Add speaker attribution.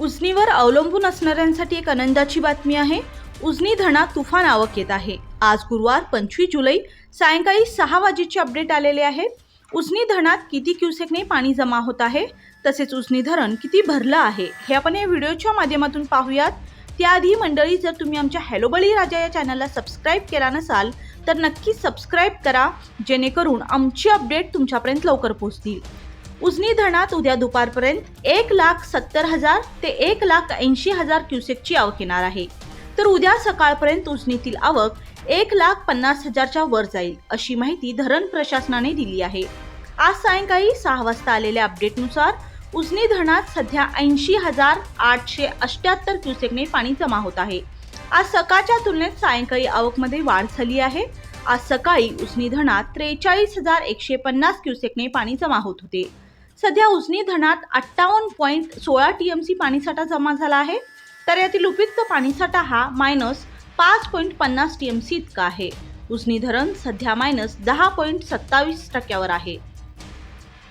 Speaker 1: उजनीवर अवलंबून असणाऱ्यांसाठी एक आनंदाची बातमी आहे. उजनी धरणात तुफान आवक येत आहे. आज गुरुवार पंचवीस जुलै सायंकाळी सहा वाजेचे अपडेट आलेले आहे. उजनी धरणात किती क्युसेकने पाणी जमा होत आहे? तसेच उजनी धरण किती भरलं आहे? हे आपण या व्हिडिओच्या माध्यमातून पाहूयात. त्याआधी मंडळी जर तुम्ही आमच्या हॅलो बळी राजा या चॅनलला सबस्क्राईब केला नसाल तर नक्की सबस्क्राईब करा जेणेकरून आमची अपडेट तुमच्यापर्यंत लवकर पोहोचतील. उजनी धरणात उद्या दुपारपर्यंत एक लाख सत्तर हजार ते एक लाख ऐंशी हजार क्युसेकची आवक येणार आहे. तर उद्या सकाळपर्यंत उजनीतील आवक एक लाख पन्नास हजारच्या वर जाईल अशी माहिती धरण प्रशासनाने दिली आहे. आज सायंकाळी सहा वाजता आलेल्या अपडेटनुसार उजनी धरणात सध्या ऐंशी हजार आठशे अष्ट्याहत्तर क्युसेकने पाणी जमा होत आहे. आज सकाळच्या तुलनेत सायंकाळी आवकमध्ये वाढ झाली आहे. आज सकाळी उजनी धरणात त्रेचाळीस हजार एकशे पन्नास क्युसेकने पाणी जमा होत होते. सध्या उजनी धरणात अठ्ठावन्न पॉईंट सोळा टी एम सी पाणीसाठा जमा झाला आहे. तर यातील उपयुक्त पाणीसाठा हा मायनस पाच पॉईंट पन्नास टी एम सी इतका आहे. उजनी धरण सध्या मायनस दहा पॉईंट सत्तावीस टक्क्यावर आहे.